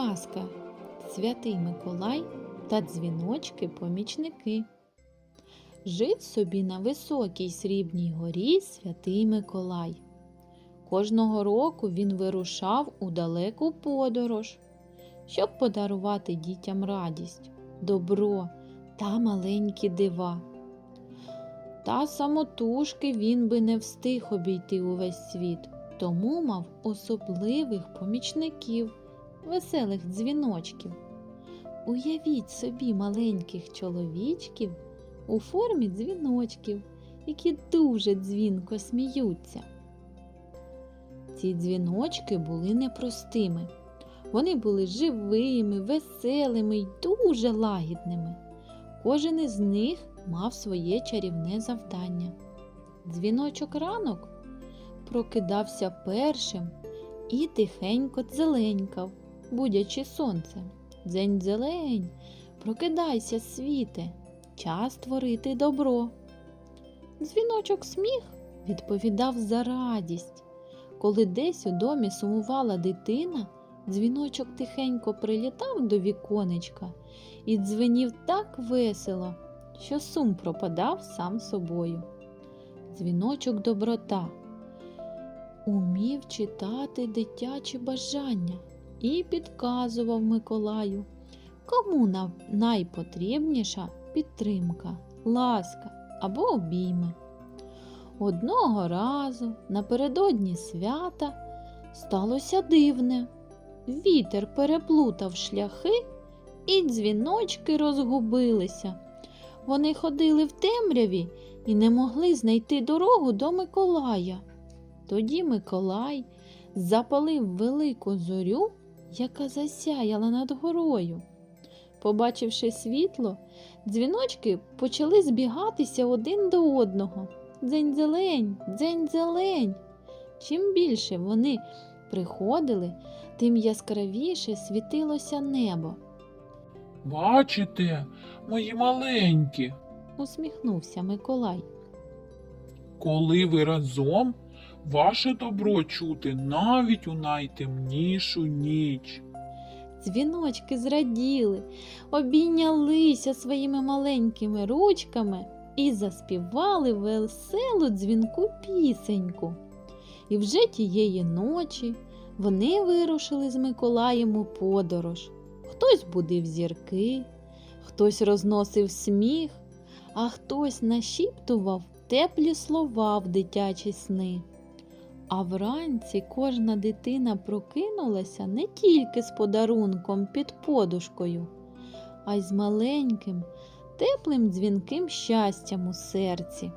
казка Святий Миколай та дзвіночки-помічники. Жив собі на високій срібній горі святий Миколай. Кожного року він вирушав у далеку подорож, щоб подарувати дітям радість, добро та маленькі дива. Та самотужки він би не встиг обійти увесь світ, тому мав особливих помічників, веселих дзвіночків. Уявіть собі маленьких чоловічків у формі дзвіночків, які дуже дзвінко сміються. Ці дзвіночки були непростими. Вони були живими, веселими й дуже лагідними. Кожен із них мав своє чарівне завдання. Дзвіночок ранок прокидався першим і тихенько дзеленькав, будячи сонце. Дзень зелень, прокидайся, світе, час творити добро. Дзвіночок сміх відповідав за радість. Коли десь у домі сумувала дитина, дзвіночок тихенько прилітав до віконечка і дзвенів так весело, що сум пропадав сам собою. Дзвіночок доброта умів читати дитячі бажання і підказував Миколаю, кому на- найпотрібніша підтримка, ласка або обійми. Одного разу напередодні свята сталося дивне. Вітер переплутав шляхи, і дзвіночки розгубилися. Вони ходили в темряві і не могли знайти дорогу до Миколая. Тоді Миколай запалив велику зорю, яка засяяла над горою. Побачивши світло, дзвіночки почали збігатися один до одного. Дзень зелень, дзень зелень. Чим більше вони приходили, тим яскравіше світилося небо. Бачите, мої маленькі, Усміхнувся Миколай. коли ви разом, ваше добро чути навіть у найтемнішу ніч. Дзвіночки зраділи, обійнялися своїми маленькими ручками і заспівали веселу дзвінку пісеньку. І вже тієї ночі вони вирушили з Миколаєм у подорож. Хтось будив зірки, хтось розносив сміх, а хтось нашіптував теплі слова в дитячі сни. А вранці кожна дитина прокинулася не тільки з подарунком під подушкою, а й з маленьким, теплим дзвінким щастям у серці.